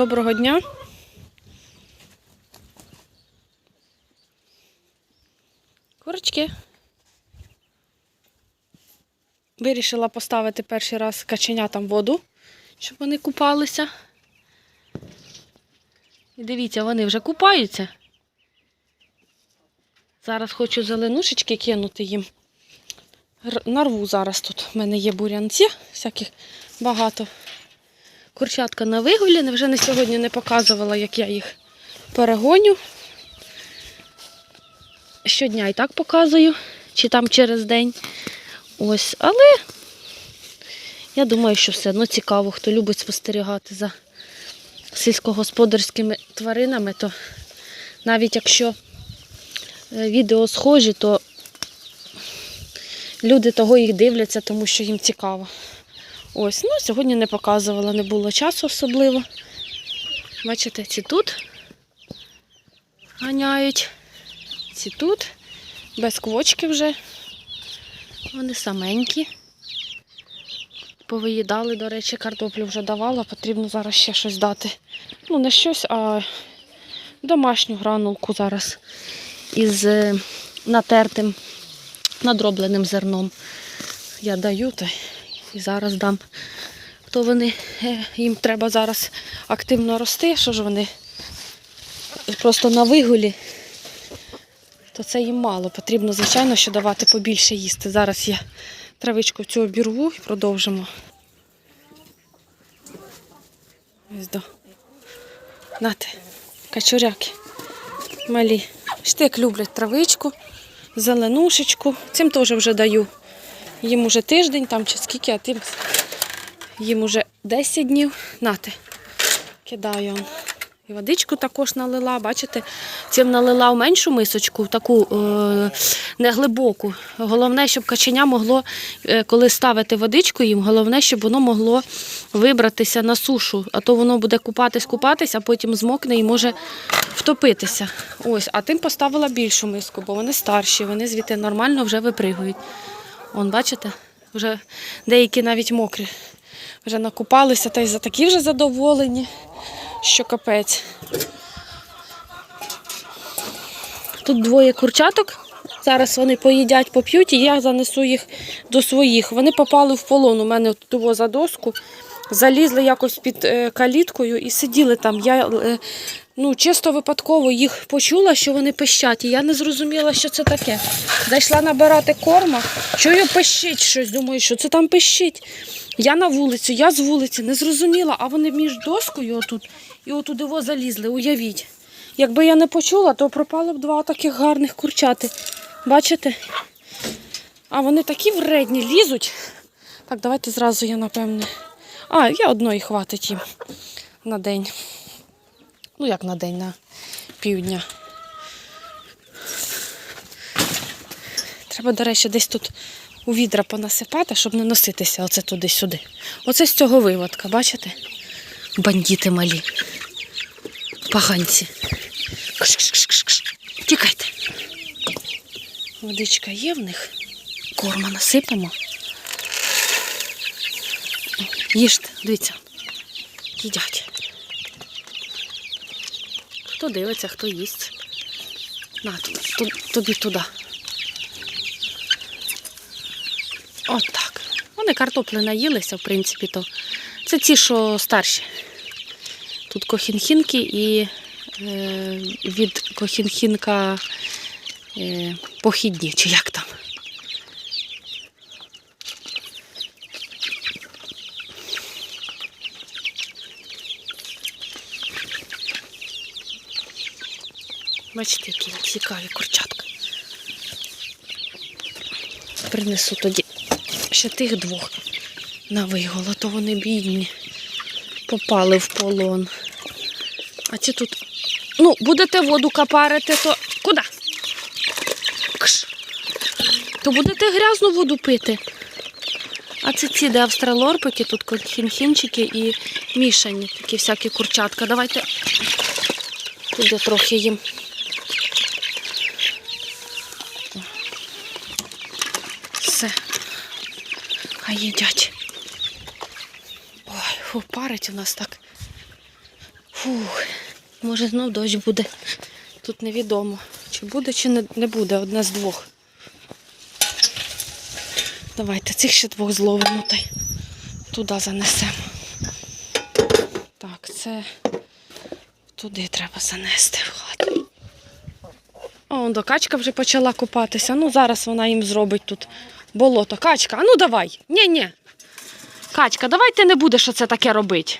Доброго дня. Курочки. Вирішила поставити перший раз каченятам воду, щоб вони купалися. І дивіться, вони вже купаються. Зараз хочу зеленушечки кинути їм. Нарву зараз тут. У мене є бурянці, всяких багато. Курчатка на вигулі. Вже на сьогодні не показувала, як я їх перегоню. Щодня і так показую, чи там через день. Ось, але я думаю, що все одно цікаво, хто любить спостерігати за сільськогосподарськими тваринами, то навіть якщо е, відео схожі, то люди того їх дивляться, тому що їм цікаво. Ось, ну сьогодні не показувала, не було часу особливо. Бачите, ці тут ганяють, ці тут, без квочки вже. Вони саменькі. Повиїдали, до речі, картоплю вже давала, потрібно зараз ще щось дати. Ну, не щось, а домашню гранулку зараз із е, натертим, надробленим зерном. Я даю то і зараз дам. То вони, е, їм треба зараз активно рости, що ж вони просто на вигулі, то це їм мало. Потрібно, звичайно, що давати побільше їсти. Зараз я травичку цю обірву і продовжимо. Ось до. Нате, качуряки малі. Штик люблять травичку, зеленушечку. Цим теж вже даю. Їм уже тиждень там чи скільки, а тим їм уже 10 днів. Нате, кидаю. І водичку також налила, бачите, цим налила в меншу мисочку, таку е, неглибоку. Головне, щоб каченя могло, е, коли ставити водичку їм, головне, щоб воно могло вибратися на сушу. А то воно буде купатись, купатись, а потім змокне і може втопитися. Ось, а тим поставила більшу миску, бо вони старші, вони звідти нормально вже випригують. Он, бачите, вже деякі навіть мокрі. Вже накупалися та й за такі вже задоволені, що капець. Тут двоє курчаток. Зараз вони поїдять, поп'ють, і я занесу їх до своїх. Вони попали в полон. У мене тут за доску. Залізли якось під е, каліткою і сиділи там. Я е, ну, чисто випадково їх почула, що вони пищать. І я не зрозуміла, що це таке. Зайшла набирати корма, чую, пищить щось. Думаю, що це там пищить. Я на вулицю, я з вулиці, не зрозуміла, а вони між доскою отут і отуди во залізли, уявіть. Якби я не почула, то пропало б два таких гарних курчати. Бачите? А вони такі вредні лізуть. Так, давайте зразу я, напевне. А, я одної хватить їм на день. Ну, як на день, на півдня. Треба, до речі, десь тут у відра понасипати, щоб не носитися оце туди-сюди. Оце з цього виводка, бачите? Бандіти малі. Кш-кш-кш-кш. Тікайте. Водичка є в них. Корма насипемо. Їжте, дивіться. Їдять. Хто дивиться, хто їсть. На, тобі туди. От так. Вони картопли наїлися, в принципі, то це ті, що старші. Тут кохінхінки і е, від кохінхінка е, похідні, чи як там. Бачите, які цікаві курчатка. Принесу тоді ще тих двох на виголо, то вони бідні. Попали в полон. А ці тут. Ну, будете воду капарити, то куди? Кш. То будете грязну воду пити. А це ці, де австралорпики, тут хінхінчики і мішані такі всякі курчатка. Давайте туди трохи їм. Хай їдять. Ой, фу, парить у нас так. Фух, може знов дощ буде. Тут невідомо, чи буде, чи не, буде, одне з двох. Давайте цих ще двох зловимо та й туди занесемо. Так, це туди треба занести в хату. О, до качка вже почала купатися. Ну, зараз вона їм зробить тут болото. Качка, а ну давай. Ні, ні. Качка, давай ти не будеш оце таке робити.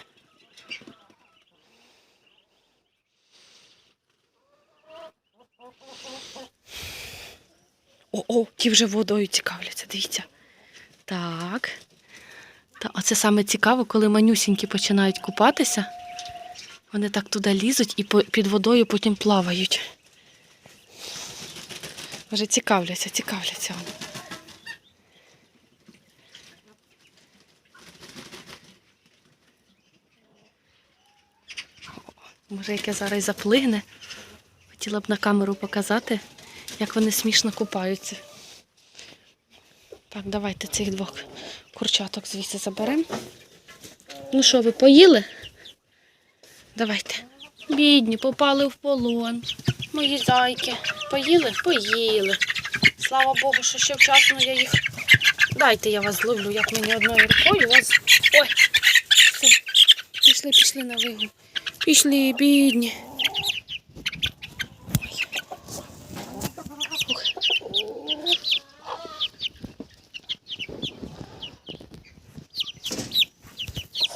О, о, ті вже водою цікавляться, дивіться. Так. Та оце саме цікаво, коли манюсінькі починають купатися. Вони так туди лізуть і під водою потім плавають. Вже цікавляться, цікавляться вони. Може, яке зараз заплигне. Хотіла б на камеру показати, як вони смішно купаються. Так, давайте цих двох курчаток звідси заберемо. Ну що, ви поїли? Давайте. Бідні, попали в полон. Мої зайки. Поїли? Поїли. Слава Богу, що ще вчасно я їх. Дайте я вас зловлю, як мені одною рукою вас. Ой, все. Пішли, пішли на вигул. Пішли, бідні.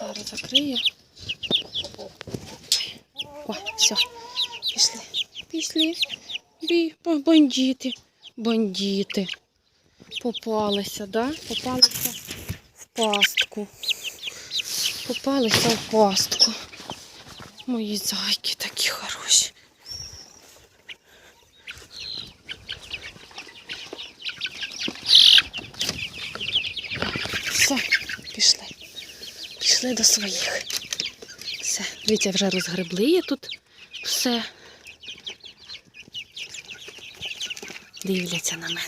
Зараз закрию. О, все. Пішли. Пішли. Бі, бандити. Бандити. Попалися, да? Попалися в пастку. Попалися в пастку. Мої зайки такі хороші. Все, пішли. Пішли до своїх. Все, дивіться, вже розгребли є тут все. Дивляться на мене.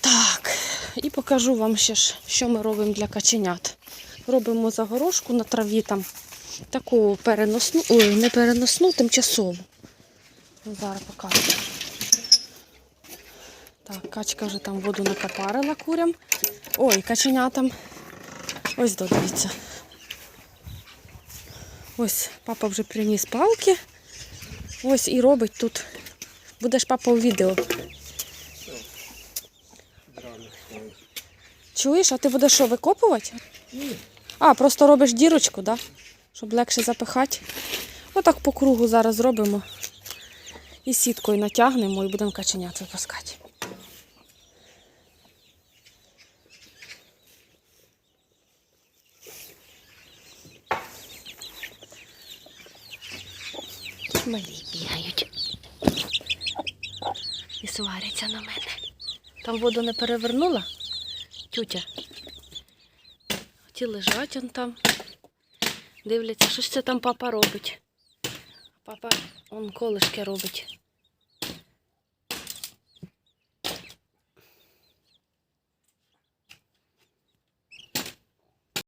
Так, і покажу вам ще ж, що ми робимо для каченят. Робимо загорожку на траві там, таку переносну, ой, не переносну, тимчасову. Зараз покажу. Так, качка вже там воду накапарила курям. Ой, каченятам. Ось до, дивіться. Ось папа вже приніс палки. Ось і робить тут. Будеш папа у відео. Чуєш, а ти будеш що, викопувати? Ні. А, просто робиш дірочку, да? Щоб легше запихати. Отак по кругу зараз зробимо. І сіткою натягнемо і будемо каченят випускати. Малі бігають. І сваряться на мене. Там воду не перевернула? Тютя. Ті лежать он там. Дивляться, що ж це там папа робить. Папа он колишки робить.